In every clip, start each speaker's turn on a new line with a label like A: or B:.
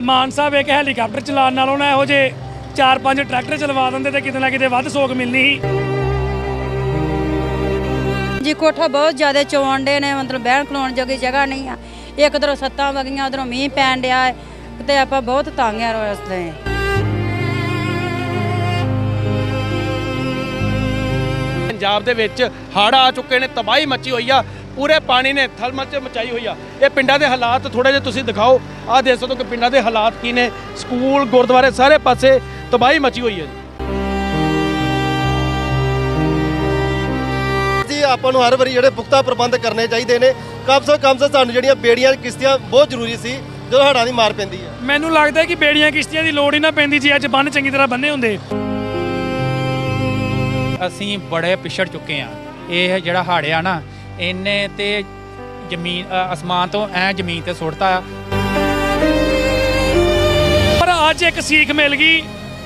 A: ਮਾਨ ਸਾਹਿਬ ਇੱਕ ਹੈਲੀਕਾਪਟਰ ਚਲਾਉਣ ਨਾਲੋਂ ਨਾ ਇਹੋ ਜੇ ਚਾਰ ਪੰਜ ਟਰੈਕਟਰ ਚਲਵਾ ਦਿੰਦੇ ਤੇ ਕਿਤੇ ਨਾ ਕਿਤੇ ਵੱਧ ਸੋਗ ਮਿਲਣੀ ਸੀ।
B: ਜੀ ਕੋਠਾ ਬਹੁਤ ਜ਼ਿਆਦਾ ਚਵਾਂਡੇ ਨੇ ਮਤਲਬ ਬਹਿਣ ਖਲੋਣ ਜੋਗੀ ਜਗ੍ਹਾ ਨਹੀਂ ਆ। ਇੱਕ ਤਰ੍ਹਾਂ ਸੱਤਾਂ ਵਗੀਆਂ ਉਧਰੋਂ ਮੀਂਹ ਪੈਣ ਡਿਆ ਤੇ ਆਪਾਂ ਬਹੁਤ ਤੰਗ ਆ ਰਸਤੇ
C: ਪੰਜਾਬ ਦੇ ਵਿੱਚ ਹੜ੍ਹ ਆ ਚੁੱਕੇ ਨੇ ਤਬਾਹੀ ਮੱਚੀ ਹੋਈ ਆ। ਪੂਰੇ ਪਾਣੀ ਨੇ ਥਲਮਲ ਚ ਮਚਾਈ ਹੋਈ ਆ। ਇਹ ਪਿੰਡਾਂ ਦੇ ਹਾਲਾਤ ਥੋੜੇ ਜਿਹਾ ਤੁਸੀਂ ਦਿਖਾਓ। ਆਹ ਦੇਖ ਸਕਦੇ ਹੋ ਕਿ ਪਿੰਡਾਂ ਦੇ ਹਾਲਾਤ ਕੀ ਨੇ। ਸਕੂਲ ਗੁਰਦੁਆਰੇ ਸਾਰੇ ਪਾਸੇ ਤਬਾਹੀ ਮਚੀ ਹੋਈ ਹੈ ਜੀ।
D: ਜੀ ਆਪਾਂ ਨੂੰ ਹਰ ਵਾਰੀ ਜਿਹੜੇ ਪੁਖਤਾ ਪ੍ਰਬੰਧ ਕਰਨੇ ਚਾਹੀਦੇ ਨੇ। ਕਮ ਸੇ ਕਮ ਸੇ ਸਾਨੂੰ ਜਿਹੜੀਆਂ ਬੇੜੀਆਂ ਕਿਸ਼ਤੀਆਂ ਬਹੁਤ ਜ਼ਰੂਰੀ ਸੀ ਜਦੋਂ ਹੜ੍ਹਾਂ ਦੀ ਮਾਰ ਪੈਂਦੀ ਹੈ।
A: ਮੈਨੂੰ ਲੱਗਦਾ ਕਿ ਬੇੜੀਆਂ ਕਿਸ਼ਤੀਆਂ ਦੀ ਲੋੜ ਹੀ ਨਾ ਪੈਂਦੀ ਜੀ ਅੱਜ ਬੰਨ ਚੰਗੀ ਤਰ੍ਹਾਂ ਬੰਨੇ ਹੁੰਦੇ।
E: ਅਸੀਂ ਬੜੇ ਪਿਛੜ ਚੁੱਕੇ ਆ ਇਹ ਜਿਹੜਾ ਹੜ੍ਹ ਆ ਨਾ ਇਹਨੇ ਤੇ ਜ਼ਮੀਨ ਅਸਮਾਨ ਤੋਂ ਐ ਜ਼ਮੀਨ ਤੇ ਸੁੱਟਤਾ।
A: ਪਰ ਅੱਜ ਇੱਕ ਸੀਖ ਮਿਲ ਗਈ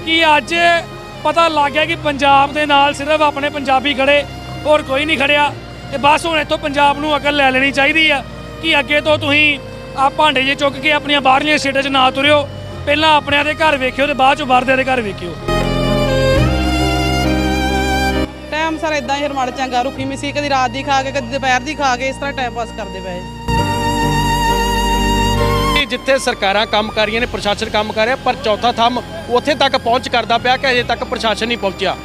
A: ਕਿ ਅੱਜ ਪਤਾ ਲੱਗ ਗਿਆ ਕਿ ਪੰਜਾਬ ਦੇ ਨਾਲ ਸਿਰਫ ਆਪਣੇ ਪੰਜਾਬੀ ਖੜੇ, ਹੋਰ ਕੋਈ ਨਹੀਂ ਖੜਿਆ। ਤੇ ਬਸ ਹੁਣ ਇੱਥੋਂ ਪੰਜਾਬ ਨੂੰ ਅਕਲ ਲੈ ਲੈਣੀ ਚਾਹੀਦੀ ਆ ਕਿ ਅੱਗੇ ਤੋਂ ਤੁਸੀਂ ਆ ਭਾਂਡੇ ਜੇ ਚੁੱਕ ਕੇ ਆਪਣੀਆਂ ਬਾਹਰਲੀਆਂ ਸਟੇਟਾਂ 'ਚ ਨਾ ਤੁਰਿਓ। ਪਹਿਲਾਂ ਆਪਣਿਆਂ ਦੇ ਘਰ ਵੇਖਿਓ ਤੇ ਬਾਅਦ 'ਚੋਂ ਬਾਹਰਦਿਆਂ ਦੇ ਘਰ ਵੇਖਿਓ।
F: ਟਾਈਮ ਸਰ ਇਦਾਂ ਹੀ ਰਮੜ ਚੰਗਾ ਰੁੱਖੀ ਮਿੱਸੀ ਕਦੀ ਰਾਤ ਦੀ ਖਾ ਕੇ, ਕਦੀ ਦੁਪਹਿਰ ਦੀ ਖਾ ਕੇ, ਇਸ ਤਰ੍ਹਾਂ ਟਾਈਮ ਪਾਸ ਕਰਦੇ ਪਏ।
C: ਜਿੱਥੇ ਸਰਕਾਰਾਂ ਕੰਮ ਕਰ ਰਹੀਆਂ ਨੇ, ਪ੍ਰਸ਼ਾਸਨ ਕੰਮ ਕਰ ਰਿਹਾ, ਪਰ ਚੌਥਾ ਥੰਮ ਉੱਥੇ ਤੱਕ ਪਹੁੰਚ ਕਰਦਾ ਪਿਆ ਕਿ ਅਜੇ ਤੱਕ ਪ੍ਰਸ਼ਾਸਨ ਨਹੀਂ ਪਹੁੰਚਿਆ।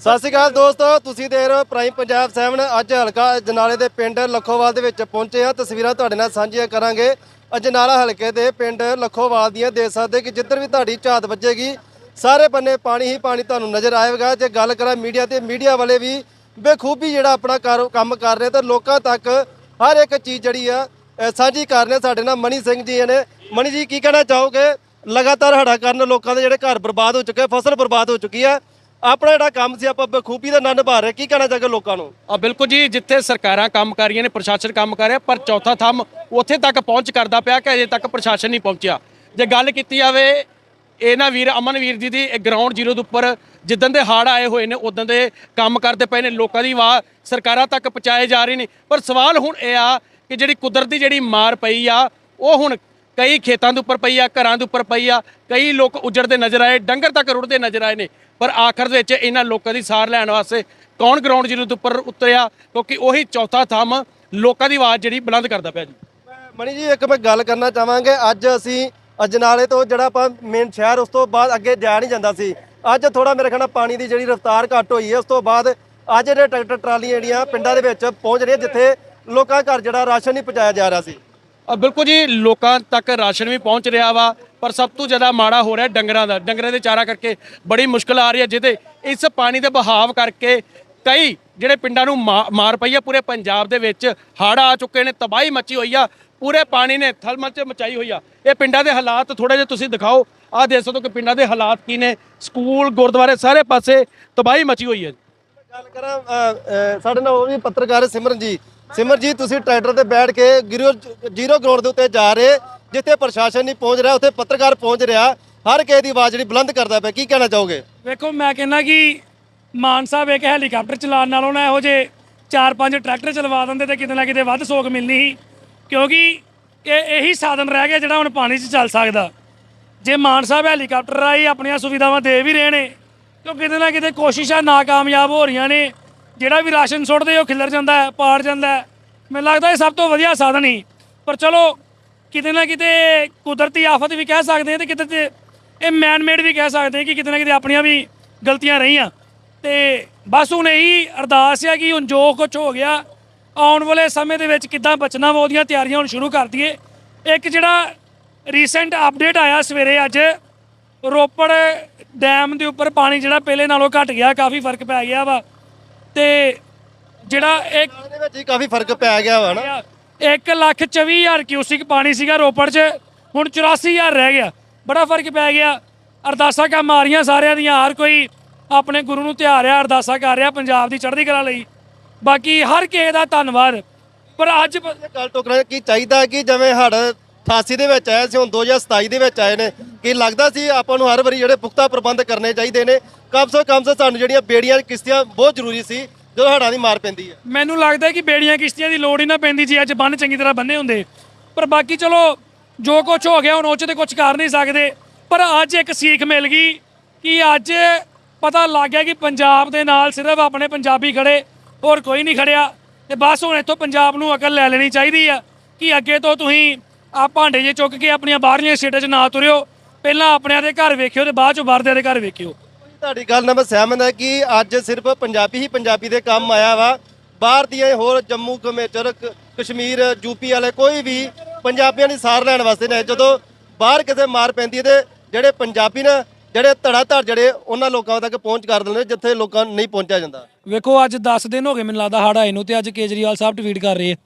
D: ਸਤਿ ਸ਼੍ਰੀ ਅਕਾਲ ਦੋਸਤੋ, ਤੁਸੀਂ ਦੇਖ ਰਹੇ ਹੋ ਪ੍ਰਾਈਮ ਪੰਜਾਬ 7 ਅੱਜ ਹਲਕਾ ਜਨਾਲੇ ਦੇ ਪਿੰਡ ਲੱਖੋਵਾਲ ਦੇ ਵਿੱਚ ਪਹੁੰਚੇ ਆ ਤਸਵੀਰਾਂ ਤੁਹਾਡੇ ਨਾਲ ਸਾਂਝੀਆਂ ਕਰਾਂਗੇ। ਅਜਨਾਲਾ ਹਲਕੇ ਦੇ ਪਿੰਡ ਲੱਖੋਵਾਲ ਦੀਆਂ ਦੇਖ ਸਕਦੇ ਕਿ ਜਿੱਧਰ ਵੀ ਤੁਹਾਡੀ ਝਾਤ ਵੱਜੇਗੀ, ਸਾਰੇ ਬੰਨੇ ਪਾਣੀ ਹੀ ਪਾਣੀ ਤੁਹਾਨੂੰ ਨਜ਼ਰ ਆਏਗਾ। ਜੇ ਗੱਲ ਕਰਾਂ ਮੀਡੀਆ ਤੇ, ਮੀਡੀਆ ਵਾਲੇ ਵੀ ਬੇਖੂਬੀ ਜਿਹੜਾ ਆਪਣਾ ਕਾਰੋ- ਕੰਮ ਕਰ ਰਹੇ ਤੇ ਲੋਕਾਂ ਤੱਕ ਹਰ ਇੱਕ ਚੀਜ਼ ਜਿਹੜੀ ਆ ਸਾਂਝੀ ਕਰ ਰਹੇ ਸਾਡੇ ਨਾਲ ਮਣੀ ਸਿੰਘ ਜੀ ਨੇ ਮਣੀ ਜੀ, ਕੀ ਕਹਿਣਾ ਚਾਹੋਗੇ? ਲਗਾਤਾਰ ਹੜਾ ਕਾਰਨ ਲੋਕਾਂ ਦੇ ਜਿਹੜੇ ਘਰ ਬਰਬਾਦ ਹੋ ਚੁੱਕੇ, ਫਸਲ ਬਰਬਾਦ ਹੋ ਚੁੱਕੀ ਆ। ਆਪਣਾ ਜਿਹੜਾ ਕੰਮ ਸੀ, ਆਪਾਂ ਬਖੂਬੀ ਦਾ ਨਾਲ ਨਿਭਾ ਰਹੇ ਕੀ ਕਹਿਣਾ ਚਾਹੋਗੇ ਲੋਕਾਂ ਨੂੰ?
C: ਆ ਬਿਲਕੁਲ ਜੀ, ਜਿੱਥੇ ਸਰਕਾਰਾਂ ਕੰਮ ਕਰ ਰਹੀਆਂ ਨੇ, ਪ੍ਰਸ਼ਾਸਨ ਕੰਮ ਕਰ ਰਿਹਾ, ਪਰ ਚੌਥਾ ਥੰਮ ਉੱਥੇ ਤੱਕ ਪਹੁੰਚ ਕਰਦਾ ਪਿਆ ਕਿ ਅਜੇ ਤੱਕ ਪ੍ਰਸ਼ਾਸਨ ਨਹੀਂ ਪਹੁੰਚਿਆ। ਜੇ ਗੱਲ ਕੀਤੀ ਜਾਵੇ ਇਹਨਾਂ ਵੀਰ ਅਮਨਵੀਰ ਜੀ ਦੀ ਗਰਾਊਂਡ ਜ਼ੀਰੋ ਦੇ ਉੱਪਰ ਜਿੱਦਣ ਦੇ ਹਾੜ ਆਏ ਹੋਏ ਨੇ ਉਦੋਂ ਦੇ ਕੰਮ ਕਰਦੇ ਪਏ ਨੇ, ਲੋਕਾਂ ਦੀ ਆਵਾਜ਼ ਸਰਕਾਰਾਂ ਤੱਕ ਪਹੁੰਚਾਏ ਜਾ ਰਹੇ ਨੇ। ਪਰ ਸਵਾਲ ਹੁਣ ਇਹ ਆ ਕਿ ਜਿਹੜੀ ਕੁਦਰਤੀ ਜਿਹੜੀ ਮਾਰ ਪਈ ਆ, ਉਹ ਹੁਣ ਕਈ ਖੇਤਾਂ ਦੇ ਉੱਪਰ ਪਈ ਆ, ਘਰਾਂ ਦੇ ਉੱਪਰ ਪਈ ਆ, ਕਈ ਲੋਕ ਉਜੜਦੇ ਨਜ਼ਰ ਆਏ, ਡੰਗਰ ਤੱਕ ਰੁੜਦੇ ਨਜ਼ਰ ਆਏ ਨੇ। ਪਰ ਆਖਰ ਦੇ ਵਿੱਚ ਇਹਨਾਂ ਲੋਕਾਂ ਦੀ ਸਾਰ ਲੈਣ ਵਾਸਤੇ ਕੌਣ ਗਰਾਊਂਡ ਜ਼ੀਰੋ ਦੇ ਉੱਪਰ ਉਤਰਿਆ? ਕਿਉਂਕਿ ਉਹੀ ਚੌਥਾ ਥੰਮ ਲੋਕਾਂ ਦੀ ਆਵਾਜ਼ ਜਿਹੜੀ ਬੁਲੰਦ ਕਰਦਾ ਪਿਆ ਜੀ।
D: ਮਣੀ ਜੀ, ਇੱਕ ਮੈਂ ਗੱਲ ਕਰਨਾ ਚਾਹਾਂਗੇ। ਅੱਜ ਅਸੀਂ ਅਜਨਾਲੇ ਤੋਂ ਜਿਹੜਾ ਆਪਾਂ ਮੇਨ ਸ਼ਹਿਰ, ਉਸ ਤੋਂ ਬਾਅਦ ਅੱਗੇ ਜਾ ਨਹੀਂ ਜਾਂਦਾ ਸੀ। ਅੱਜ ਥੋੜਾ ਮੇਰੇ ਖਿਆਲ ਪਾਣੀ ਦੀ ਜਿਹੜੀ ਰਫ਼ਤਾਰ ਘੱਟ ਹੋਈ ਹੈ, ਉਸ ਤੋਂ ਬਾਅਦ ਅੱਜ ਜਿਹੜੇ ਟਰੈਕਟਰ ਟਰਾਲੀਆਂ ਜਿਹੜੀਆਂ ਪਿੰਡਾਂ ਦੇ ਵਿੱਚ ਪਹੁੰਚ ਰਹੀਆਂ, ਜਿੱਥੇ ਲੋਕਾਂ ਘਰ ਜਿਹੜਾ ਰਾਸ਼ਨ ਨਹੀਂ ਪਹੁੰਚਾਇਆ ਜਾ ਰਿਹਾ ਸੀ।
C: ਬਿਲਕੁਲ ਜੀ, ਲੋਕਾਂ ਤੱਕ ਰਾਸ਼ਨ ਵੀ ਪਹੁੰਚ ਰਿਹਾ ਵਾ, ਪਰ ਸਭ ਤੋਂ ਜ਼ਿਆਦਾ ਮਾੜਾ ਹੋ ਰਿਹਾ ਡੰਗਰਾਂ ਦਾ। ਡੰਗਰਾਂ ਦੇ ਚਾਰਾ ਕਰਕੇ ਬੜੀ ਮੁਸ਼ਕਲ ਆ ਰਹੀ ਹੈ, ਜਿਹਦੇ ਇਸ ਪਾਣੀ ਦੇ ਬਹਾਵ ਕਰਕੇ ਕਈ ਜਿਹੜੇ ਪਿੰਡਾਂ ਨੂੰ ਮਾ- ਮਾਰ ਪਈ ਆ, ਪੂਰੇ ਪੰਜਾਬ ਦੇ ਵਿੱਚ ਹੜ੍ਹ ਆ ਚੁੱਕੇ ਨੇ, ਤਬਾਹੀ ਮੱਚੀ ਹੋਈ ਆ, ਪੂਰੇ ਪਾਣੀ ਨੇ ਥਲਮਲ ਚ ਮਚਾਈ ਹੋਈ ਆ। ਇਹ ਪਿੰਡਾਂ ਦੇ ਹਾਲਾਤ ਥੋੜੇ ਜਿਹਾ ਤੁਸੀਂ ਦਿਖਾਓ। ਆਹ ਦੇਖ ਸਕਦੇ ਹੋ ਕਿ ਪਿੰਡਾਂ ਦੇ ਹਾਲਾਤ ਕੀ ਨੇ। ਸਕੂਲ, ਗੁਰਦੁਆਰੇ ਸਾਰੇ ਪਾਸੇ ਤਬਾਹੀ ਮਚੀ ਹੋਈ ਹੈ।
D: ਗੱਲ ਕਰਾਂ ਸਾਡੇ ਨਾਲ ਉਹ ਵੀ ਪੱਤਰਕਾਰ ਸਿਮਰਨ ਜੀ ਸਿਮਰਨ ਜੀ, ਤੁਸੀਂ ਟਰੈਕਟਰ ਤੇ ਬੈਠ ਕੇ ਜ਼ੀਰੋ ਗਰਾਊਂਡ ਦੇ ਉੱਤੇ ਜਾ ਰਹੇ, ਜਿੱਥੇ ਪ੍ਰਸ਼ਾਸਨ ਨਹੀਂ ਪਹੁੰਚ ਰਿਹਾ, ਉੱਥੇ ਪੱਤਰਕਾਰ ਪਹੁੰਚ ਰਿਹਾ, ਹਰ ਕਿਸੇ ਦੀ ਆਵਾਜ਼ ਜਿਹੜੀ ਬੁਲੰਦ ਕਰਦਾ ਪਿਆ, ਕੀ ਕਹਿਣਾ ਚਾਹੋਗੇ?
A: ਵੇਖੋ, ਮੈਂ ਕਹਿੰਦਾ ਕਿ ਮਾਨ ਸਾਹਿਬ ਇੱਕ ਹੈਲੀਕਾਪਟਰ ਚਲਾਉਣ ਨਾਲੋਂ ਨਾ ਇਹੋ ਜੇ ਚਾਰ ਪੰਜ ਟਰੈਕਟਰ ਚਲਵਾ ਦਿੰਦੇ ਤੇ ਕਿਤੇ ਨਾ ਕਿਤੇ ਵੱਧ ਸੋਗ ਮਿਲਣੀ ਸੀ, ਕਿਉਂਕਿ ਇਹ ਇਹੀ ਸਾਧਨ ਰਹਿ ਗਿਆ ਜਿਹੜਾ ਹੁਣ ਪਾਣੀ 'ਚ ਚੱਲ ਸਕਦਾ। ਜੇ ਮਾਨ ਸਾਹਿਬ ਹੈਲੀਕਾਪਟਰ ਰਾਹੀਂ ਆਪਣੀਆਂ ਸੁਵਿਧਾਵਾਂ ਦੇ ਵੀ ਰਹੇ ਨੇ, ਤਾਂ ਕਿਤੇ ਨਾ ਕਿਤੇ ਕੋਸ਼ਿਸ਼ਾਂ ਨਾਕਾਮਯਾਬ ਹੋ ਰਹੀਆਂ ਨੇ ਜਿਹੜਾ ਵੀ ਰਾਸ਼ਨ ਸੁੱਟਦੇ, ਉਹ ਖਿਲਰ ਜਾਂਦਾ ਹੈ, ਪਾੜ ਜਾਂਦਾ ਹੈ। ਮੈਨੂੰ ਲੱਗਦਾ ਇਹ ਸਭ ਤੋਂ ਵਧੀਆ ਸਾਧਨ ਹੀ। ਪਰ ਚਲੋ, ਕਿਤੇ ਨਾ ਕਿਤੇ ਕੁਦਰਤੀ ਆਫਤ ਵੀ ਕਹਿ ਸਕਦੇ ਹਾਂ ਤੇ ਕਿਤੇ ਤੇ ਇਹ ਮੈਨ ਮੇਡ ਵੀ ਕਹਿ ਸਕਦੇ ਹਾਂ ਕਿ ਕਿਤੇ ਨਾ ਕਿਤੇ ਆਪਣੀਆਂ ਵੀ ਗਲਤੀਆਂ ਰਹੀਆਂ। ਤੇ ਬਸ ਹੁਣ ਇਹੀ ਅਰਦਾਸ ਹੈ ਕਿ ਹੁਣ ਜੋ ਕੁਝ ਹੋ ਗਿਆ, ਆਉਣ ਵਾਲੇ ਸਮੇਂ ਦੇ ਵਿੱਚ ਕਿੱਦਾਂ ਬਚਣਾ ਵਾ, ਉਹਦੀਆਂ ਤਿਆਰੀਆਂ ਹੁਣ ਸ਼ੁਰੂ ਕਰ ਦਈਏ। ਇੱਕ ਜਿਹੜਾ ਰੀਸੈਂਟ ਅਪਡੇਟ ਆਇਆ ਸਵੇਰੇ ਅੱਜ, ਰੋਪੜ ਡੈਮ ਦੇ ਉੱਪਰ ਪਾਣੀ ਜਿਹੜਾ ਪਹਿਲੇ ਨਾਲੋਂ ਘਟ ਗਿਆ, ਕਾਫੀ ਫ਼ਰਕ ਪੈ ਗਿਆ ਵਾ। ਤੇ ਜਿਹੜਾ ਇੱਕ
D: ਇਹਦੇ ਵਿੱਚ ਹੀ ਕਾਫੀ ਫ਼ਰਕ ਪੈ ਗਿਆ ਵਾ ਨਾ।
A: ਇੱਕ ਲੱਖ ਚੌਵੀ ਹਜ਼ਾਰ ਕਿਊਸਿਕ ਪਾਣੀ ਸੀਗਾ ਰੋਪੜ 'ਚ ਹੁਣ 84000 ਰਹਿ ਗਿਆ। ਬੜਾ ਫ਼ਰਕ ਪੈ ਗਿਆ। ਅਰਦਾਸਾਂ ਕੰਮ ਆ ਰਹੀਆਂ ਸਾਰਿਆਂ ਦੀਆਂ ਹਰ ਕੋਈ ਆਪਣੇ ਗੁਰੂ ਨੂੰ ਧਿਆ ਰਿਹਾ ਅਰਦਾਸਾਂ ਕਰ ਰਿਹਾ ਪੰਜਾਬ ਦੀ ਚੜ੍ਹਦੀ ਕਲਾ ਲਈ। ਬਾਕੀ ਹਰ ਕਿਸੇ ਦਾ ਧੰਨਵਾਦ। ਪਰ ਅੱਜ
D: ਗੱਲ ਟੋਕਰਾ ਕੀ ਚਾਹੀਦਾ ਕਿ ਜਿਵੇਂ ਹੜ 88 ਦੇ ਵਿੱਚ ਆਏ ਸੀ ਹੁਣ 2027 ਦੇ ਵਿੱਚ ਆਏ ਨੇ ਕਿ ਲੱਗਦਾ ਸੀ ਆਪਾਂ ਨੂੰ ਹਰ ਵਾਰੀ ਜਿਹੜੇ ਪੁਖਤਾ ਪ੍ਰਬੰਧ ਕਰਨੇ ਚਾਹੀਦੇ ਨੇ। ਕਮ ਸੇ ਕਮ ਸੇ ਸਾਨੂੰ ਜਿਹੜੀਆਂ ਬੇੜੀਆਂ, ਕਿਸ਼ਤੀਆਂ ਬਹੁਤ ਜ਼ਰੂਰੀ ਸੀ, ਜਦੋਂ ਹੜ੍ਹਾਂ ਦੀ ਮਾਰ ਪੈਂਦੀ ਹੈ।
A: ਮੈਨੂੰ ਲੱਗਦਾ ਕਿ ਬੇੜੀਆਂ, ਕਿਸ਼ਤੀਆਂ ਦੀ ਲੋੜ ਹੀ ਨਾ ਪੈਂਦੀ ਜੀ ਅੱਜ ਬੰਨ ਚੰਗੀ ਤਰ੍ਹਾਂ ਬੰਨੇ ਹੁੰਦੇ। ਪਰ ਬਾਕੀ ਚਲੋ, ਜੋ ਕੁਝ ਹੋ ਗਿਆ, ਹੁਣ ਉਹ 'ਚ ਤੇ ਕੁਝ ਕਰ ਨਹੀਂ ਸਕਦੇ। ਪਰ ਅੱਜ ਇੱਕ ਸੀਖ ਮਿਲ ਗਈ ਕਿ ਅੱਜ ਪਤਾ ਲੱਗ ਗਿਆ ਕਿ ਪੰਜਾਬ ਦੇ ਨਾਲ ਸਿਰਫ ਆਪਣੇ ਪੰਜਾਬੀ ਖੜੇ, ਹੋਰ ਕੋਈ ਨਹੀਂ ਖੜਿਆ। ਤੇ ਬਸ ਹੁਣ ਇੱਥੋਂ ਪੰਜਾਬ ਨੂੰ ਅਕਲ ਲੈ ਲੈਣੀ ਚਾਹੀਦੀ ਆ ਕਿ ਅੱਗੇ ਤੋਂ ਤੁਸੀਂ ਆ ਭਾਂਡੇ ਜੇ ਚੁੱਕ ਕੇ ਆਪਣੀਆਂ ਬਾਹਰਲੀਆਂ ਸਟੇਟਾਂ 'ਚ ਨਾ ਤੁਰਿਓ। ਪਹਿਲਾਂ ਆਪਣਿਆਂ ਦੇ ਘਰ ਵੇਖਿਓ ਤੇ ਬਾਅਦ 'ਚੋਂ ਬਾਹਰਦਿਆਂ ਦੇ ਘਰ ਵੇਖਿਓ।
D: ਤੁਹਾਡੀ ਗੱਲ ਨਾਲ ਮੈਂ ਸਹਿਮਤ ਹਾਂ ਕਿ ਅੱਜ ਸਿਰਫ ਪੰਜਾਬੀ ਹੀ ਪੰਜਾਬੀ ਦੇ ਕੰਮ ਆਇਆ ਵਾ। ਬਾਹਰ ਦੀਆਂ ਹੋਰ ਜੰਮੂ ਕਮੇਚਰ ਕਸ਼ਮੀਰ ਯੂਪੀ ਵਾਲੇ ਕੋਈ ਵੀ ਪੰਜਾਬੀਆਂ ਦੀ ਸਾਰ ਲੈਣ ਵਾਸਤੇ ਨੇ ਜਦੋਂ ਬਾਹਰ ਕਿਤੇ ਮਾਰ ਪੈਂਦੀ ਹੈ ਤੇ ਜਿਹੜੇ ਪੰਜਾਬੀ ਨੇ ਜਿਹੜੇ ਧੜਾ ਧੜ ਜਿਹੜੇ ਉਹਨਾਂ ਲੋਕਾਂ ਤੱਕ ਪਹੁੰਚ ਕਰ ਦਿੰਦੇ ਨੇ ਜਿੱਥੇ ਲੋਕਾਂ ਨੂੰ ਨਹੀਂ ਪਹੁੰਚਿਆ ਜਾਂਦਾ।
A: ਵੇਖੋ ਅੱਜ 10 ਦਿਨ ਹੋ ਗਏ ਮੈਨੂੰ ਲੱਗਦਾ ਹੜ੍ਹ ਆਏ ਨੂੰ ਤੇ ਅੱਜ ਕੇਜਰੀਵਾਲ ਸਾਹਿਬ ਟਵੀਟ ਕਰ ਰਹੇ ਆ।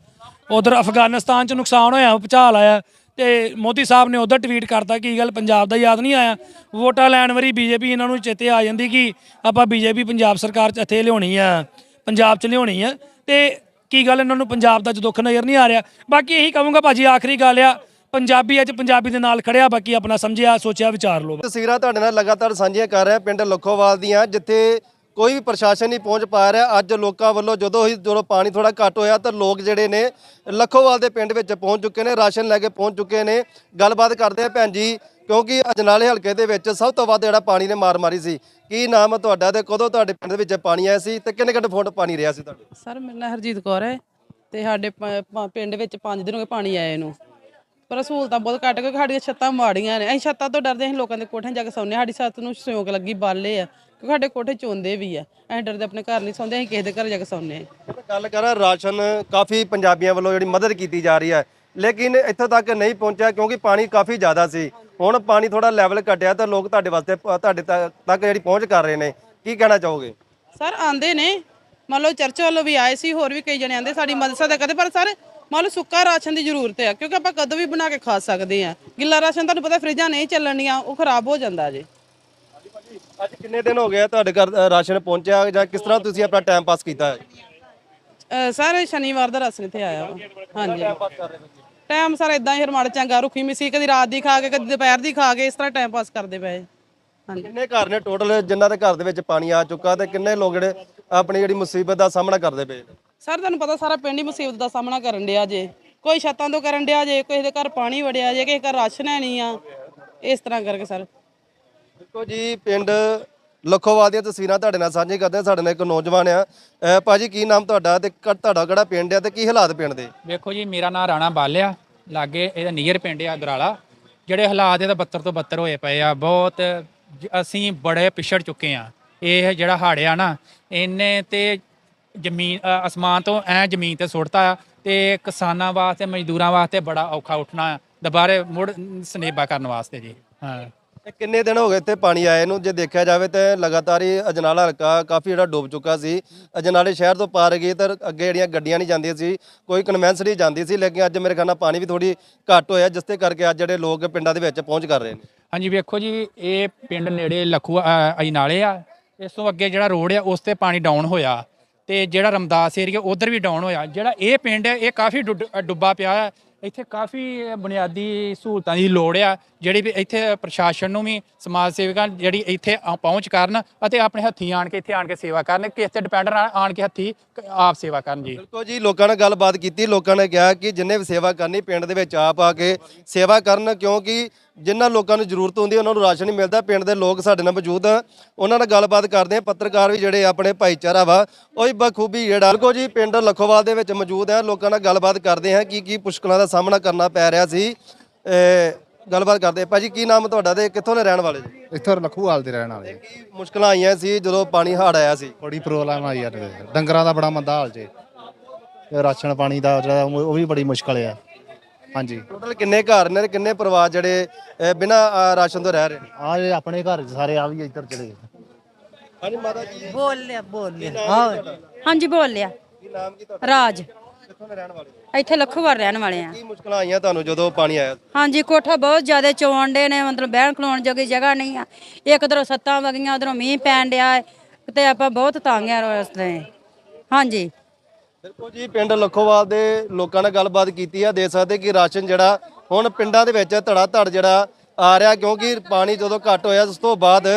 A: ਉਧਰ ਅਫਗਾਨਿਸਤਾਨ ਚ ਨੁਕਸਾਨ ਹੋਇਆ ਭੁਚਾਲ ਆਇਆ। ਤੇ ਮੋਦੀ ਸਾਹਿਬ ਨੇ ਉਧਰ ਟਵੀਟ ਕਰਤਾ ਕੀ ਗੱਲ ਪੰਜਾਬ ਦਾ ਯਾਦ ਨਹੀਂ ਆਇਆ? ਵੋਟਾਂ ਲੈਣ ਵਾਰੀ ਬੀਜੇਪੀ ਇਹਨਾਂ ਨੂੰ ਚੇਤੇ ਆ ਜਾਂਦੀ ਕਿ ਆਪਾਂ ਬੀਜੇਪੀ ਪੰਜਾਬ ਸਰਕਾਰ ਚ ਇੱਥੇ ਲਿਆਉਣੀ ਆ, ਪੰਜਾਬ ਚ ਲਿਆਉਣੀ ਆ। ਤੇ ਕੀ ਗੱਲ ਇਹਨਾਂ ਨੂੰ ਪੰਜਾਬ ਦਾ ਚ ਦੁੱਖ ਨਜ਼ਰ ਨਹੀਂ ਆ ਰਿਹਾ? ਬਾਕੀ ਇਹੀ ਕਹੂੰਗਾ ਭਾਜੀ, ਆਖਰੀ ਗੱਲ ਆ, ਪੰਜਾਬੀ ਅੱਜ ਪੰਜਾਬੀ ਦੇ ਨਾਲ ਖੜਿਆ, ਬਾਕੀ ਆਪਣਾ ਸਮਝਿਆ, ਸੋਚਿਆ, ਵਿਚਾਰ ਲਓ।
D: ਤਸਵੀਰਾਂ ਤੁਹਾਡੇ ਨਾਲ ਲਗਾਤਾਰ ਸਾਂਝੀਆਂ ਕਰ ਰਿਹਾ ਪਿੰਡ ਲੱਖੋਵਾਲ ਦੀਆਂ, ਜਿੱਥੇ ਕੋਈ ਵੀ ਪ੍ਰਸ਼ਾਸਨ ਨਹੀਂ ਪਹੁੰਚ ਪਾ ਰਿਹਾ। ਅੱਜ ਲੋਕਾਂ ਵੱਲੋਂ ਜਦੋਂ ਹੀ ਜਦੋਂ ਪਾਣੀ ਥੋੜਾ ਘੱਟ ਹੋਇਆ ਤਾਂ ਲੋਕ ਜਿਹੜੇ ਨੇ ਲੱਖੋਵਾਲ ਦੇ ਪਿੰਡ ਵਿੱਚ ਪਹੁੰਚ ਚੁੱਕੇ ਨੇ, ਰਾਸ਼ਨ ਲੈ ਕੇ ਪਹੁੰਚ ਚੁੱਕੇ ਨੇ। ਗੱਲਬਾਤ ਕਰਦੇ ਆ ਭੈਣ ਜੀ, ਕਿਉਂਕਿ ਅਜਨਾਲੇ ਹਲਕੇ ਦੇ ਵਿੱਚ ਸਭ ਤੋਂ ਵੱਧ ਜਿਹੜਾ ਪਾਣੀ ਨੇ ਮਾਰ ਮਾਰੀ ਸੀ। ਕੀ ਨਾਮ ਹੈ ਤੁਹਾਡਾ ਤੇ ਕਦੋਂ ਤੁਹਾਡੇ ਪਿੰਡ ਦੇ ਵਿੱਚ ਪਾਣੀ ਆਇਆ ਸੀ ਤੇ ਕਿੰਨੇ ਕਿੰਨੇ ਫੁੱਟ ਪਾਣੀ ਰਿਹਾ ਸੀ ਤੁਹਾਡੇ?
F: ਸਰ, ਮੇਰਾ ਨਾਂ ਹਰਜੀਤ ਕੌਰ ਹੈ ਤੇ ਸਾਡੇ ਪਿੰਡ ਵਿੱਚ 5 ਦਿਨ ਹੋ ਗਏ ਪਾਣੀ ਆਏ ਨੂੰ। ਪਰ ਸਹੂਲਤਾਂ ਬਹੁਤ ਘੱਟ, ਕਿਉਂਕਿ ਸਾਡੀਆਂ ਛੱਤਾਂ ਮਾੜੀਆਂ ਨੇ। ਅਸੀਂ ਛੱਤਾਂ ਤੋਂ ਡਰਦੇ, ਅਸੀਂ ਲੋਕਾਂ ਦੇ ਕੋਠਿਆਂ ਜਾ ਕੇ ਸੌਂਦੇ ਹਾਂ। ਸਾਡੀ ਛੱਤ ਨੂੰ ਸਿਉਂਕ ਲੱਗੀ, ਬਾਲੇ ਆ। ਕਿਉਂਕਿ ਸਾਡੇ ਕੋਠੇ ਚੋਂਦੇ ਵੀ ਆ। ਅਸੀਂ ਡਰਦੇ ਆਪਣੇ ਘਰ ਨਹੀਂ ਸੌਂਦੇ ਅਸੀਂ ਕਿਸੇ ਦੇ ਘਰ ਜਾ ਕੇ ਸੌਂਦੇ ਹਾਂ।
D: ਗੱਲ ਕਰਾਂ ਰਾਸ਼ਨ ਕਾਫੀ ਪੰਜਾਬੀਆਂ ਵੱਲੋਂ ਜਿਹੜੀ ਮਦਦ ਕੀਤੀ ਜਾ ਰਹੀ ਹੈ ਲੇਕਿਨ ਇੱਥੋਂ ਤੱਕ ਨਹੀਂ ਪਹੁੰਚਿਆ ਕਿਉਂਕਿ ਪਾਣੀ ਕਾਫੀ ਜ਼ਿਆਦਾ ਸੀ। ਹੁਣ ਪਾਣੀ ਥੋੜਾ ਲੈਵਲ ਘਟਿਆ ਤਾਂ ਲੋਕ ਤੁਹਾਡੇ ਵਾਸਤੇ ਤੁਹਾਡੇ ਤੱਕ ਜਿਹੜੀ ਪਹੁੰਚ ਕਰ ਰਹੇ ਨੇ। ਕੀ ਕਹਿਣਾ ਚਾਹੋਗੇ?
F: ਸਰ ਆਂਦੇ ਨੇ। ਮੰਨ ਲਓ ਚਰਚ ਵੱਲੋਂ ਵੀ ਆਏ ਸੀ ਹੋਰ ਵੀ ਕਈ ਜਣੇ ਆਂਦੇ ਸਾਡੀ ਮਦਦ ਸਦਾ ਕਰਦੇ ਪਰ ਸਰ ਮੰਨ ਲਓ ਸੁੱਕਾ ਰਾਸ਼ਨ ਦੀ ਜ਼ਰੂਰਤ ਹੈ ਕਿਉਂਕਿ ਆਪਾਂ ਕਦੋਂ ਵੀ ਬਣਾ ਕੇ ਖਾ ਸਕਦੇ ਆ ਗਿੱਲਾ ਰਾਸ਼ਨ ਤੁਹਾਨੂੰ ਪਤਾ ਫਰਿੱਜਾਂ ਨਹੀਂ ਚੱਲਣੀਆਂ ਉਹ ਖਰਾਬ ਹੋ ਜਾਂਦਾ ਜੇ।
D: ਅੱਜ ਕਿੰਨੇ ਦਿਨ ਹੋ ਗਏ ਆ ਤੁਹਾਡੇ ਘਰ ਅ, ਰਾਸ਼ਨ ਪਹੁੰਚਿਆ ਜਾਂ ਕਿਸ ਤਰ੍ਹਾਂ ਤੁਸੀਂ ਆਪਣਾ ਟਾਈਮ ਪਾਸ ਕੀਤਾ? ਹੈ
F: ਅਹ ਸਰ ਸ਼ਨੀਵਾਰ ਦਾ ਰਾਸ਼ਨ ਇੱਥੇ ਆਇਆ ਵਾ। ਹਾਂਜੀ। ਟਾਈਮ ਸਰ ਇਦਾਂ ਹੀ ਹਰਮੜ ਚੰਗਾ ਰੁੱਖੀ ਮਿੱਸੀ ਕਦੀ ਰਾਤ ਦੀ ਖਾ ਕੇ ਕਦੀ ਦੁਪਹਿਰ ਦੀ ਖਾ ਕੇ ਇਸ ਤਰ੍ਹਾਂ ਟਾਈਮ ਪਾਸ ਕਰਦੇ ਪਏ। ਹਾਂਜੀ।
D: ਕਿੰਨੇ ਘਰ ਨੇ ਟੋਟਲ ਜਿਨ੍ਹਾਂ ਦੇ ਘਰ ਦੇ ਵਿੱਚ ਪਾਣੀ ਆ ਚੁੱਕਾ ਤੇ ਕਿੰਨੇ ਲੋਕ ਜਿਹੜੇ ਆਪਣੀ ਜਿਹੜੀ ਮੁਸੀਬਤ ਦਾ ਸਾਹਮਣਾ ਕਰਦੇ ਪਏ? ਨੇ
F: ਸਰ ਤੁਹਾਨੂੰ ਪਤਾ ਸਾਰਾ ਪਿੰਡ ਹੀ ਮੁਸੀਬਤ ਦਾ ਸਾਹਮਣਾ ਕਰਨ ਡਿਆ ਜੇ। ਕੋਈ ਛੱਤਾਂ ਤੋਂ ਕਰਨ ਡਿਆ ਜੇ ਕਿਸੇ ਦੇ ਘਰ ਪਾਣੀ ਵੜਿਆ ਜੇ ਕਿਸੇ ਘਰ ਰਾਸ਼ਨ ਹੈ ਨਹੀਂ ਆ। ਇਸ ਤਰ੍ਹਾਂ ਕਰਕੇ ਸਰ
D: ਦੇਖੋ ਜੀ ਪਿੰਡ ਲੱਖੋਵਾਲ ਦੀਆਂ ਤਸਵੀਰਾਂ ਤੁਹਾਡੇ ਨਾਲ ਸਾਂਝੀ ਕਰਦੇ ਹਾਂ। ਸਾਡੇ ਨਾਲ ਇੱਕ ਨੌਜਵਾਨ ਆ। ਅ, ਭਾਜੀ ਕੀ ਨਾਮ ਤੁਹਾਡਾ ਤੇ ਕ- ਤੁਹਾਡਾ ਕਿਹੜਾ ਪਿੰਡ ਆ ਤੇ ਕੀ ਹਾਲਾਤ ਪਿੰਡ ਦੇ?
E: ਵੇਖੋ ਜੀ ਮੇਰਾ ਨਾਮ ਰਾਣਾ ਬਾਲਿਆ। ਲਾਗੇ ਇਹਦਾ ਨੀਅਰ ਪਿੰਡ ਆ ਦਰਾਲਾ ਜਿਹੜੇ ਹਾਲਾਤ ਇਹਦਾ ਬੱਤਰ ਤੋਂ ਬੱਤਰ ਹੋਏ ਪਏ ਆ ਬਹੁਤ ਜ- ਅਸੀਂ ਬੜੇ ਪਿਛੜ ਚੁੱਕੇ ਆ। ਇਹ ਜਿਹੜਾ ਹੜ੍ਹ ਆ ਨਾ ਇਹਨੇ ਤੇ ਜ਼ਮੀਨ ਅ, ਅਸਮਾਨ ਤੋਂ ਐ ਜ਼ਮੀਨ ਤੇ ਸੁੱਟਤਾ ਆ ਤੇ ਕਿਸਾਨਾਂ ਵਾਸਤੇ ਮਜ਼ਦੂਰਾਂ ਵਾਸਤੇ ਬੜਾ ਔਖਾ ਉੱਠਣਾ ਆ ਦੁਬਾਰੇ ਮੁੜ ਸਨੇਬਾ ਕਰਨ ਵਾਸਤੇ ਜੀ। ਹਾਂ।
D: ਇਹ ਕਿੰਨੇ ਦਿਨ ਹੋ ਗਏ ਇੱਥੇ ਪਾਣੀ ਆਏ ਨੂੰ? ਜੇ ਦੇਖਿਆ ਜਾਵੇ ਤੇ ਲਗਾਤਾਰ ਹੀ ਅਜਨਾਲਾ ਹਲਕਾ ਕਾਫੀ ਜਿਹੜਾ ਡੁੱਬ ਚੁੱਕਾ ਸੀ। ਅਜਨਾਲੇ ਸ਼ਹਿਰ ਤੋਂ ਪਾਰ ਗਈ ਤਾਂ ਅੱਗੇ ਜਿਹੜੀਆਂ ਗੱਡੀਆਂ ਨਹੀਂ ਜਾਂਦੀਆਂ ਸੀ, ਕੋਈ ਕਨਵੈਂਸ ਨਹੀਂ ਜਾਂਦੀ ਸੀ, ਲੇਕਿਨ ਅੱਜ ਮੇਰੇ ਖਿਆਲ ਨਾਲ ਪਾਣੀ ਵੀ ਥੋੜੀ ਘੱਟ ਹੋਇਆ, ਜਿਸ ਤੇ ਕਰਕੇ ਅੱਜ ਜਿਹੜੇ ਲੋਕ ਪਿੰਡਾਂ ਦੇ ਵਿੱਚ ਪਹੁੰਚ ਕਰ ਰਹੇ ਨੇ।
E: ਹਾਂਜੀ, ਵੇਖੋ ਜੀ, ਇਹ ਪਿੰਡ ਨੇੜੇ ਲਖੂ ਅਜਨਾਲੇ ਆ। ਇਸ ਤੋਂ ਅੱਗੇ ਜਿਹੜਾ ਰੋਡ ਆ, ਉਸ ਤੇ ਪਾਣੀ ਡਾਊਨ ਹੋਇਆ। ਤੇ ਜਿਹੜਾ ਰਮਦਾਸ ਏਰੀਆ ਉਧਰ ਵੀ ਡਾਊਨ ਹੋਇਆ। ਜਿਹੜਾ ਇਹ ਪਿੰਡ ਹੈ ਇਹ ਕਾਫੀ ਡੁੱਡ- ਡੁੱਬਾ ਪਿਆ ਹੈ ਇੱਥੇ ਕਾਫੀ ਬੁਨਿਆਦੀ ਸਹੂਲਤਾਂ ਦੀ ਲੋੜ ਆ, ਜਿਹੜੀ ਵੀ ਇੱਥੇ ਪ੍ਰਸ਼ਾਸਨ ਨੂੰ ਵੀ, ਸਮਾਜ ਸੇਵਕਾਂ ਜਿਹੜੀ ਇੱਥੇ ਆ- ਪਹੁੰਚ ਕਰਨ ਅਤੇ ਆਪਣੇ ਹੱਥੀਂ ਆਣ ਕੇ ਇੱਥੇ ਆਣ ਕੇ ਸੇਵਾ ਕਰਨ, ਕਿ ਇੱਥੇ ਡਿਪੈਂਡ ਆਣ ਕੇ ਹੱਥੀਂ ਆਪ ਸੇਵਾ ਕਰਨ ਜੀ।
D: ਬਿਲਕੁਲ ਜੀ, ਲੋਕਾਂ ਨਾਲ ਗੱਲਬਾਤ ਕੀਤੀ, ਲੋਕਾਂ ਨੇ ਕਿਹਾ ਕਿ ਜਿੰਨੇ ਵੀ ਸੇਵਾ ਕਰਨੀ ਪਿੰਡ ਦੇ ਵਿੱਚ ਆਪ ਆ ਕੇ ਸੇਵਾ ਕਰਨ, ਕਿਉਂਕਿ ਜਿਨ੍ਹਾਂ ਲੋਕਾਂ ਨੂੰ ਜ਼ਰੂਰਤ ਹੁੰਦੀ ਹੈ ਉਹਨਾਂ ਨੂੰ ਰਾਸ਼ਨ ਨਹੀਂ ਮਿਲਦਾ। ਪਿੰਡ ਦੇ ਲੋਕ ਸਾਡੇ ਨਾਲ ਮੌਜੂਦ ਆ। ਉਹਨਾਂ ਨਾਲ ਗੱਲਬਾਤ ਕਰਦੇ ਆ। ਪੱਤਰਕਾਰ ਵੀ ਜਿਹੜੇ ਆਪਣੇ ਭਾਈਚਾਰਾ ਵਾ ਉਹ ਵੀ ਬਖੂਬੀ ਜਿਹੜਾ। ਬਿਲਕੁਲ ਜੀ ਪਿੰਡ ਲਖੋਵਾਲ ਦੇ ਵਿੱਚ ਮੌਜੂਦ ਆ। ਲੋਕਾਂ ਨਾਲ ਗੱਲਬਾਤ ਕਰਦੇ ਆ। ਕੀ ਕੀ ਮੁਸ਼ਕਲਾਂ ਦਾ ਸਾਹਮਣਾ ਕਰਨਾ ਪੈ ਰਿਹਾ ਸੀ? ਗੱਲਬਾਤ ਕਰਦੇ ਆ। ਭਾਜੀ ਕੀ ਨਾਮ ਤੁਹਾਡਾ ਤੇ ਕਿੱਥੋਂ ਦੇ ਰਹਿਣ ਵਾਲੇ ਜੀ?
G: ਇੱਥੋਂ ਲਖੂਵਾਲ ਦੇ ਰਹਿਣ ਵਾਲੇ
D: ਕੀ ਮੁਸ਼ਕਲਾਂ ਆਈਆਂ ਸੀ ਜਦੋਂ ਪਾਣੀ ਹੜ ਆਇਆ ਸੀ?
G: ਬੜੀ ਪ੍ਰੋਬਲਮ ਆਈ ਯਾਰ ਡੰਗਰਾਂ ਦਾ ਬੜਾ ਮੰਦਾ ਹਾਲ ਜੇ। ਰਾਸ਼ਨ ਪਾਣੀ ਦਾ ਜਿਹੜਾ ਉਹ ਵੀ ਬੜੀ ਮੁਸ਼ਕਲ ਆ। ਹਾਂਜੀ।
D: ਟੋਟਲ ਕਿੰਨੇ ਘਰ ਨੇ ਤੇ ਕਿੰਨੇ ਪਰਿਵਾਰ ਜਿਹੜੇ ਬਿਨਾਂ ਅਹ ਰਾਸ਼ਨ ਤੋਂ ਰਹਿ ਰਹੇ ਨੇ?
G: ਆ ਜਿਹੜੇ ਆਪਣੇ ਘਰ 'ਚ ਸਾਰੇ ਆ ਵੀ ਇੱਧਰ ਚਲੇ ਗਏ।
D: ਹਾਂਜੀ ਮਾਤਾ ਜੀ।
B: ਬੋਲ ਲਿਆ ਬੋਲ ਲਿਆ। ਹਾਂਜੀ ਬੋਲ ਲਿਆ।
D: ਕੀ ਨਾਮ ਕੀ ਤੁਹਾਡਾ?
B: ਰਾਜ।
D: ਕਿੱਥੋਂ ਦੇ ਰਹਿਣ ਵਾਲੇ ਹੋ?
B: ਇੱਥੇ ਲੱਖੋਵਾਲ ਰਹਿਣ ਵਾਲੇ ਆ।
D: ਕੀ ਮੁਸ਼ਕਲਾਂ ਆਈਆਂ ਤੁਹਾਨੂੰ ਜਦੋਂ ਪਾਣੀ ਆਇਆ?
B: ਹਾਂਜੀ ਕੋਠਾ ਬਹੁਤ ਜ਼ਿਆਦਾ ਚੋਂਡੇ ਨੇ ਮਤਲਬ ਬਹਿਣ ਖਲੋਣ ਜੋਗੀ ਜਗ੍ਹਾ ਨਹੀਂ ਆ। ਇੱਕ ਤਰ੍ਹਾਂ ਸੱਤਾਂ ਵਗੀਆਂ ਉਧਰੋਂ ਮੀਂਹ ਪੈਣ ਡਿਆ ਹੈ ਤੇ ਆਪਾਂ ਬਹੁਤ ਤੰਗ ਆ ਰਸਤੇ ਹਾਂਜੀ।
D: ਬਿਲਕੁਲ ਜੀ, ਪਿੰਡ ਲੱਖੋਵਾਲ ਦੇ ਲੋਕਾਂ ਨਾਲ ਗੱਲਬਾਤ ਕੀਤੀ ਆ। ਦੇਖ ਸਕਦੇ ਕਿ ਰਾਸ਼ਨ ਜਿਹੜਾ ਹੁਣ ਪਿੰਡਾਂ ਦੇ ਵਿੱਚ ਧੜਾ ਧੜ ਜਿਹੜਾ ਆ ਰਿਹਾ, ਕਿਉਂਕਿ ਪਾਣੀ ਜਦੋਂ ਘੱਟ ਹੋਇਆ, ਉਸ ਤੋਂ ਬਾਅਦ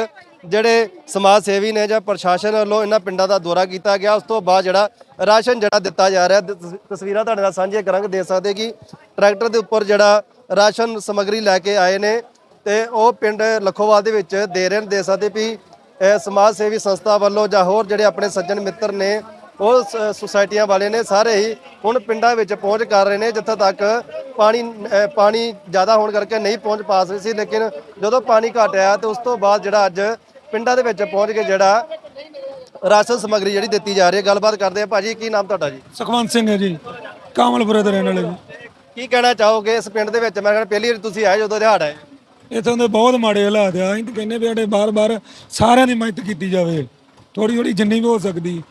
D: ਜਿਹੜੇ ਸਮਾਜ ਸੇਵੀ ਨੇ ਜਾਂ ਪ੍ਰਸ਼ਾਸਨ ਵੱਲੋਂ ਇਹਨਾਂ ਪਿੰਡਾਂ ਦਾ ਦੌਰਾ ਕੀਤਾ ਗਿਆ। ਉਸ ਤੋਂ ਬਾਅਦ ਜਿਹੜਾ ਰਾਸ਼ਨ ਜਿਹੜਾ ਦਿੱਤਾ ਜਾ ਰਿਹਾ ਤਸਵੀਰਾਂ ਤੁਹਾਡੇ ਨਾਲ ਸਾਂਝੀਆਂ ਕਰਾਂਗੇ। ਦੇਖ ਸਕਦੇ ਕਿ ਟਰੈਕਟਰ ਦੇ ਉੱਪਰ ਜਿਹੜਾ ਰਾਸ਼ਨ ਸਮੱਗਰੀ ਲੈ ਕੇ ਆਏ ਨੇ ਤੇ ਉਹ ਪਿੰਡ ਲਖੋਵਾਲ ਦੇ ਵਿੱਚ ਦੇ ਰਹੇ ਨੇ। ਦੇਖ ਸਕਦੇ ਵੀ ਸਮਾਜ ਸੇਵੀ ਸੰਸਥਾ ਵੱਲੋਂ ਜਾਂ ਹੋਰ ਜਿਹੜੇ ਆਪਣੇ ਸੱਜਣ ਮਿੱਤਰ ਨੇ ਉਹ ਸੁਸਾਇਟੀਆਂ ਵਾਲੇ ਨੇ ਸਾਰੇ ਹੀ ਹੁਣ ਪਿੰਡਾਂ ਵਿੱਚ ਪਹੁੰਚ ਕਰ ਰਹੇ ਨੇ ਜਿੱਥੇ ਤੱਕ ਪਾਣੀ ਪਾਣੀ ਜ਼ਿਆਦਾ ਹੋਣ ਕਰਕੇ ਨਹੀਂ ਪਹੁੰਚ ਪਾ ਸਕਦੇ ਸੀ ਲੇਕਿਨ ਜਦੋਂ ਪਾਣੀ ਘਟ ਆਇਆ ਤੇ ਉਸ ਤੋਂ ਬਾਅਦ ਜਿਹੜਾ ਅੱਜ ਪਿੰਡਾਂ ਦੇ ਵਿੱਚ ਪਹੁੰਚ ਕੇ ਜਿਹੜਾ ਰਾਸ਼ਨ ਸਮੱਗਰੀ ਜਿਹੜੀ ਦਿੱਤੀ ਜਾ ਰਹੀ ਹੈ ਗੱਲਬਾਤ ਕਰਦੇ ਆ ਭਾਜੀ ਕੀ ਨਾਮ ਤੁਹਾਡਾ ਜੀ?
H: ਸੁਖਵੰਤ ਸਿੰਘ ਹੈ ਜੀ ਕਾਮਲਪੁਰੇ ਦੇ ਰਹਿਣ ਵਾਲੇ ਜੀ।
D: ਕੀ ਕਹਿਣਾ ਚਾਹੋਗੇ ਇਸ ਪਿੰਡ ਦੇ ਵਿੱਚ? ਮੈਂ ਕਹਿੰਦਾ ਪਹਿਲੀ ਵਾਰ ਤੁਸੀਂ ਆਏ ਜਦੋਂ ਦਿਹਾੜਾ ਹੈ।
H: ਇੱਥੋਂ ਦੇ ਬਹੁਤ ਮਾੜੇ ਹਾਲਾਤ ਆ ਅਸੀਂ ਤਾਂ ਕਹਿੰਦੇ ਵੀ ਸਾਡੇ ਬਾਰ-ਬਾਰ ਸਾਰਿਆਂ ਦੀ ਮਦਦ ਕੀਤੀ ਜਾਵੇ। ਥੋੜੀ ਥੋੜੀ ਜਿੰਨੀ ਵੀ ਹੋ ਸਕਦੀ।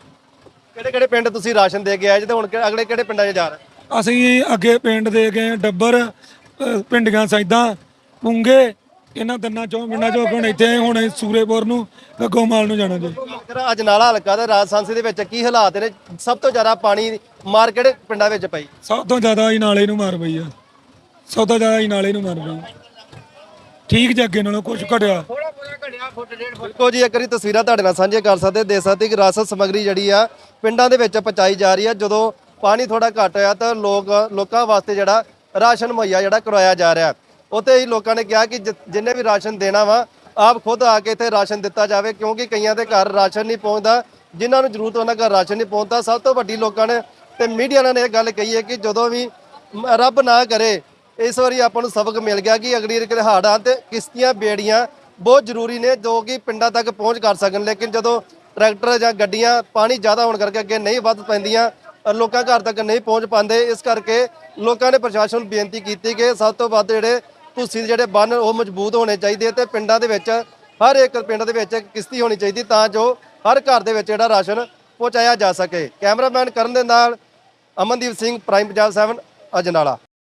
D: ਕਿਹੜੇ ਕਿਹੜੇ ਪਿੰਡ ਤੁਸੀਂ ਰਾਸ਼ਨ ਦੇ ਕੇ ਆਏ ਜੀ ਤੇ ਹੁਣ ਕਿ- ਅਗਲੇ ਕਿਹੜੇ ਪਿੰਡਾਂ 'ਚ ਜਾ ਰਹੇ?
H: ਅਸੀਂ ਅੱਗੇ ਪਿੰਡ ਦੇ ਗਏ ਡੱਬਰ ਅ, ਪਿੰਡੀਆਂ ਸੈਦਾਂ ਪੁੰਗੇ ਇਹਨਾਂ ਤਿੰਨਾਂ ਚੋਂ ਪਿੰਡਾਂ ਚੋਂ ਹੁਣ ਇੱਥੇ ਆਏ, ਹੁਣ ਅਸੀਂ ਸੂਰੇਪੁਰ ਨੂੰ ਗੱਗੋਮਾਲ ਨੂੰ ਜਾਣਾ ਜੀ।
D: ਫਿਰ ਅੱਜ ਨਾਲਾ ਹਲਕਾ ਤੇ ਰਾਜਸਾਂਸੀ ਦੇ ਵਿੱਚ ਕੀ ਹਾਲਾਤ ਨੇ? ਸਭ ਤੋਂ ਜ਼ਿਆਦਾ ਪਾਣੀ ਮਾਰ ਕਿਹੜੇ ਪਿੰਡਾਂ ਵਿੱਚ ਪਈ?
H: ਸਭ ਤੋਂ ਜ਼ਿਆਦਾ ਹੀ ਨਾਲੇ ਨੂੰ ਮਾਰ ਪਈ ਆ। ਸਭ ਤੋਂ ਜ਼ਿਆਦਾ ਹੀ ਨਾਲੇ ਨੂੰ ਮਾਰ ਪਈ। ਠੀਕ ਜੇ ਅੱਗੇ ਨਾਲੋਂ ਕੁਝ ਘਟਿਆ।
D: ਬਿਲਕੁਲ ਜੀ, ਇੱਕ ਵਾਰੀ ਤਸਵੀਰਾਂ ਤੁਹਾਡੇ ਨਾਲ ਸਾਂਝੀਆਂ ਕਰ ਸਕਦੇ ਦੇ ਸਕਦੇ ਕਿ ਰਾਸ਼ਨ ਸਮੱਗਰੀ ਜਿਹੜੀ ਆ, ਪਿੰਡਾਂ ਦੇ ਵਿੱਚ ਪਹੁੰਚਾਈ ਜਾ ਰਹੀ ਆ। ਜਦੋਂ ਪਾਣੀ ਥੋੜਾ ਘੱਟ ਹੋਇਆ ਤਾਂ ਲੋਕ, ਲੋਕਾਂ ਵਾਸਤੇ ਜਿਹੜਾ ਰਾਸ਼ਨ ਮੁਹੱਈਆ ਜਿਹੜਾ ਕਰਵਾਇਆ ਜਾ ਰਿਹਾ। ਉੱਥੇ ਹੀ ਲੋਕਾਂ ਨੇ ਕਿਹਾ ਕਿ ਜਿ- ਜਿੰਨੇ ਵੀ ਰਾਸ਼ਨ ਦੇਣਾ ਵਾ, ਆਪ ਖੁਦ ਆ ਕੇ ਇੱਥੇ ਰਾਸ਼ਨ ਦਿੱਤਾ ਜਾਵੇ, ਕਿਉਂਕਿ ਕਈਆਂ ਦੇ ਘਰ ਰਾਸ਼ਨ ਨਹੀਂ ਪਹੁੰਚਦਾ। ਜਿਨ੍ਹਾਂ ਨੂੰ ਜ਼ਰੂਰਤ ਉਹਨਾਂ ਘਰ ਰਾਸ਼ਨ ਨਹੀਂ ਪਹੁੰਚਦਾ, ਸਭ ਤੋਂ ਵੱਡੀ ਲੋਕਾਂ ਨੇ ਤੇ ਮੀਡੀਆ ਨੇ ਇਹ ਗੱਲ ਕਹੀ ਹੈ ਕਿ ਜਦੋਂ ਵੀ ਰੱਬ ਨਾ ਕਰੇ, ਇਸ ਵਾਰੀ ਆਪਾਂ ਨੂੰ ਸਬਕ ਮਿਲ ਗਿਆ ਕਿ ਅਗਲੀ ਵਾਰ ਤੇ ਕਿਸ਼ਤੀਆਂ, ਬੇੜੀਆਂ ਬਹੁਤ ਜ਼ਰੂਰੀ ਨੇ ਜੋ ਕਿ ਪਿੰਡਾਂ ਤੱਕ ਪਹੁੰਚ ਕਰ ਸਕਣ, ਲੇਕਿਨ ਜਦੋਂ ਟਰੈਕਟਰ ਜਾਂ ਗੱਡੀਆਂ ਪਾਣੀ ਜ਼ਿਆਦਾ ਹੋਣ ਕਰਕੇ ਅੱਗੇ ਨਹੀਂ ਵੱਧ ਪੈਂਦੀਆਂ ਔਰ ਲੋਕਾਂ ਘਰ ਤੱਕ ਨਹੀਂ ਪਹੁੰਚ ਪਾਉਂਦੇ, ਇਸ ਕਰਕੇ ਲੋਕਾਂ ਨੇ ਪ੍ਰਸ਼ਾਸਨ ਨੂੰ ਬੇਨਤੀ ਕੀਤੀ ਕਿ ਸਭ ਤੋਂ ਵੱਧ ਜਿਹੜੇ ਤੁਸੀਂ ਜਿਹੜੇ ਬੰਨ ਉਹ ਮਜ਼ਬੂਤ ਹੋਣੇ ਚਾਹੀਦੇ ਤੇ ਪਿੰਡਾਂ ਦੇ ਵਿੱਚ, ਹਰ ਇੱਕ ਪਿੰਡ ਦੇ ਵਿੱਚ ਕਿਸ਼ਤੀ ਹੋਣੀ ਚਾਹੀਦੀ ਤਾਂ ਜੋ ਹਰ ਘਰ ਦੇ ਵਿੱਚ ਜਿਹੜਾ ਰਾਸ਼ਨ ਪਹੁੰਚਾਇਆ ਜਾ ਸਕੇ। ਕੈਮਰਾਮੈਨ ਕਰਨ ਦੇ ਨਾਲ ਅਮਨਦੀਪ ਸਿੰਘ, ਪ੍ਰਾਈਮ ਪੰਜਾਬ 7 ਅਜਨਾਲਾ।